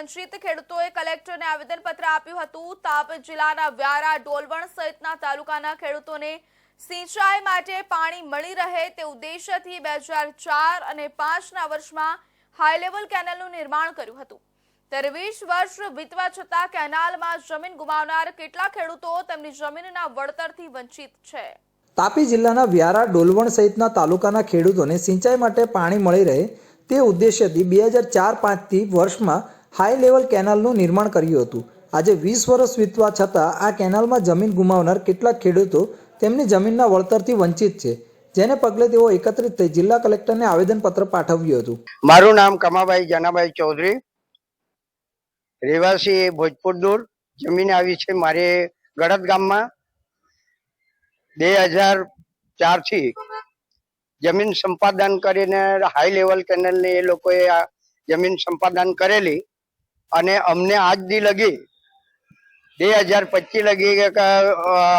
વંચિત ખેડૂતોએ કલેક્ટરને આવેદનપત્ર આપ્યું હતું. તાપ જિલ્લાના વ્યારા, ડોલવણ સહિતના તાલુકાના ખેડૂતોને સિંચાઈ માટે પાણી મળી રહે તે ઉદ્દેશ્યથી બે હજાર ચાર અને પાંચના વર્ષમાં હાઈ લેવલ કેનાલનું નિર્માણ કર્યું હતું. ત્યારે વીસ વર્ષ વીતવા છતાં કેનાલમાં જમીન ગુમાવનાર કેટલા ખેડૂતો તેમની જમીનના વળતરથી વંચિત છે? તાપી જિલ્લાના વ્યારા, ડોલવણ સહિતના તાલુકાના ખેડૂતોને સિંચાઈ માટે પાણી મળી રહે તે ઉદ્દેશ્યથી બે હજાર ચાર પાંચથી વર્ષમાં હાઈ લેવલ કેનાલનું નિર્માણ કર્યું હતું. આજે વીસ વર્ષ વીતવા છતાં આ કેનાલમાં જમીન ગુમાવનાર કેટલાક ખેડૂતો તેમની જમીનના વળતરથી વંચિત છે, જેને પગલે તેઓ એકત્રિત થઈ જિલ્લા કલેક્ટરને આવેદનપત્ર પાઠવ્યું હતું. મારું નામ કમાભાઈ જનાભાઈ ચૌધરી. રહેવાસી ભોજપુર દૂર. જમીન આવી છે મારે ગળદ ગામમાં. બે હજાર ચારથી જમીન સંપાદન કરીને હાઈ લેવલ કેનલની એ લોકોએ આ જમીન સંપાદન કરેલી. અને અમને આજ દી લગી બે હજાર પચીસ લગી કે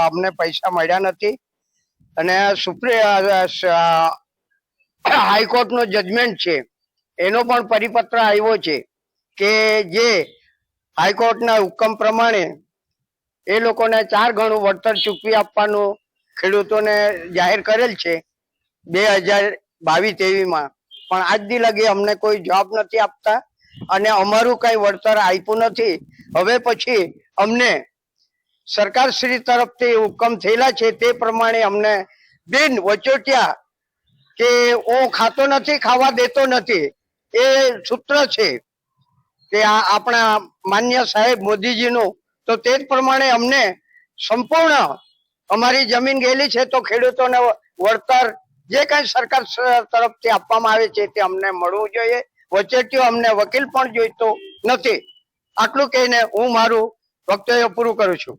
અમને પૈસા મળ્યા નથી. અને સુપ્રી હાઈકોર્ટનો જજમેન્ટ છે, એનો પણ પરિપત્ર આવ્યો છે કે જે હાઈકોર્ટના હુકમ પ્રમાણે એ લોકોને ચાર ગણું વળતર ચૂકવી આપવાનું ખેડૂતોને જાહેર કરેલ છે બે હજાર બાવીસ તેવીમાં પણ આજ દી લગી અમને કોઈ જવાબ નથી આપતા. અને અમારું કઈ વળતર આપ્યું નથી. હવે પછી અમને સરકારશ્રી તરફથી હુકમ થયેલા છે તે પ્રમાણે અમને બિન વચોટિયા કે હું ખાતો નથી, ખાવા દેતો નથી, એ સૂત્ર છે કે આ આપણા માન્ય સાહેબ મોદીજીનું. તો તે જ પ્રમાણે અમને સંપૂર્ણ અમારી જમીન ગયેલી છે તો ખેડૂતોને વળતર જે કઈ સરકાર તરફથી આપવામાં આવે છે તે અમને મળવું જોઈએ. વચેટીઓ અમને વકીલ પણ જોઈતો નથી. આટલું કહીને હું મારું વક્તવ્ય પૂરું કરું છું.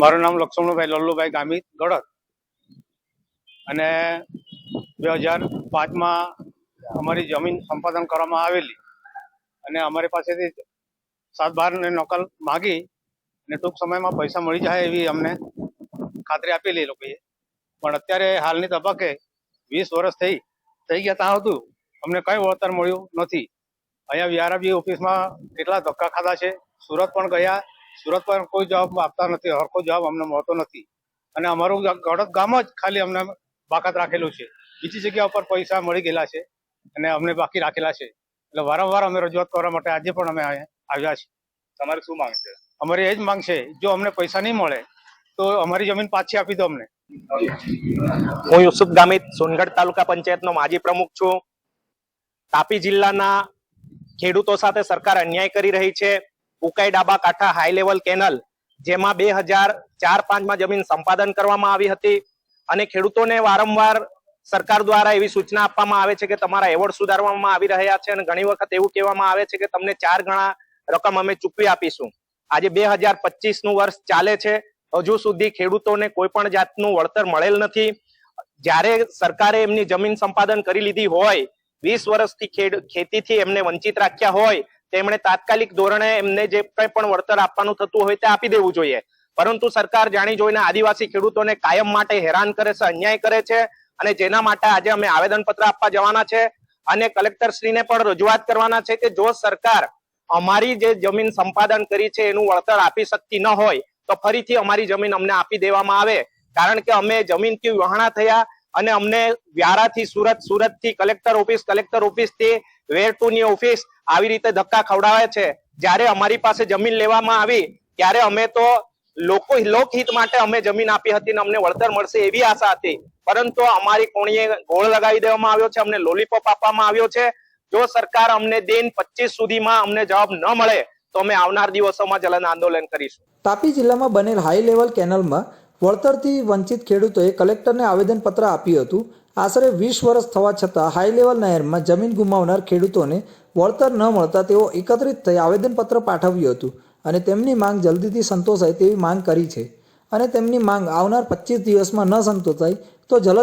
મારું નામ લક્ષ્મણભાઈ લલ્લુભાઈ ગામિત ગળત અને બે હજાર પાંચમાં અમારી જમીન સંપાદન કરવામાં આવેલી. અને અમારી પાસેથી સાત બારની નકલ માગી અને ટૂંક સમયમાં પૈસા મળી જાય એવી અમને ખાતરી આપેલી લોકોએ. પણ અત્યારે હાલની તબક્કે વીસ વર્ષ થઈ થઈ ગયા ત્યાં હતું અમને કઈ વળતર મળ્યું નથી. અહીંયા વીઆરબી ઓફિસમાં કેટલા ધક્કા ખાધા છે સુરત પણ ગયા સુરત પણ કોઈ જવાબ આપતા નથી હરખો જવાબ અમને મળતો નથી. અને અમારું ગડદ ગામ જ ખાલી અમને બાકાત રાખેલું છે. બીજી જગ્યા ઉપર પૈસા મળી ગયેલા છે અને અમને બાકી રાખેલા છે. એટલે વારંવાર અમે રજૂઆત કરવા માટે આજે પણ અમે આવ્યા છીએ. તમારે શું માંગ છે? અમારી એ જ માંગ છે જો અમને પૈસા નહીં મળે તો અમારી જમીન પાછી આપી દો અમને. હું યુસુફ ગામિત, સોનગઢ તાલુકા પંચાયતનો માજી પ્રમુખ છું. તાપી જિલ્લાના ખેડૂતો સાથે સરકાર અન્યાય કરી રહી છે. ઉકાઈ ડાબા કાંઠા હાઈ લેવલ કેનલ જેમાં બે હજાર ચાર પાંચમાં જમીન સંપાદન કરવામાં આવી હતી. અને ખેડૂતોને વારંવાર સરકાર દ્વારા એવી સૂચના આપવામાં આવે છે કે તમારા એવોર્ડ સુધારવામાં આવી રહ્યા છે અને ઘણી વખત એવું કહેવામાં આવે છે કે તમને ચાર ગણા રકમ અમે ચૂકવી આપીશું. આજે બે હજાર પચીસનું વર્ષ ચાલે છે. હજુ સુધી ખેડૂતોને કોઈ પણ જાતનું વળતર મળેલ નથી. જ્યારે સરકારે એમની જમીન સંપાદન કરી લીધી હોય, વીસ વર્ષથી ખેતીથી એમને વંચિત રાખ્યા હોય, તેમણે તાત્કાલિક ધોરણે એમને જે કંઈ પણ વળતર આપવાનું થતું હોય તે આપી દેવું જોઈએ. પરંતુ સરકાર જાણી જોઈને આદિવાસી ખેડૂતોને કાયમ માટે હેરાન કરે છે, અન્યાય કરે છે અને જેના માટે આજે અમે આવેદન પત્ર આપવા જવાના છે અને કલેક્ટર શ્રીને પણ રજૂઆત કરવાના છે કે જો સરકાર અમારી જે જમીન સંપાદન કરી છે, એનું વળતર આપી શકતી ન હોય તો ફરીથી અમારી જમીન અમને આપી દેવામાં આવે. કારણ કે અમે જમીનથી વહાણા થયા અને અમને વ્યારાથી સુરત, સુરતથી કલેક્ટર ઓફિસ, કલેક્ટર ઓફિસથી વેર ટુ ની ઓફિસ આવી રીતે ધક્કા ખવડાવે છે. જ્યારે અમારી પાસે જમીન લેવામાં આવી, ત્યારે અમે તો લોકો, લોકહિત માટે અમે જમીન આપી હતી અને અમને વળતર મળશે એવી આશા હતી. પરંતુ અમારી કોણીએ ગોળ લગાવી દેવામાં આવ્યો છે, અમને લોલીપોપ આપવામાં આવ્યો છે. જો સરકાર અમને દિન પચીસ સુધીમાં અમને જવાબ ન મળે તો અમે આવનાર દિવસોમાં જલન આંદોલન કરીશું. તાપી જિલ્લામાં બનેલ હાઈ લેવલ કેનલમાં વળતરથી વંચિત ખેડૂતોએ કલેક્ટરને આવેદનપત્ર આપ્યું હતું. આશરે વીસ વર્ષ થવા છતાં હાઈ લેવલ નહેરમાં જમીન ગુમાવનાર ખેડૂતોને વળતર ન મળતા તેઓ એકત્રિત થઈ આવેદનપત્ર પાઠવ્યું હતું અને તેમની માંગ જલ્દીથી સંતોષાય તેવી માંગ કરી છે. અને તેમની માંગ આવનાર પચીસ દિવસમાં ન સંતોષાય તો જલદ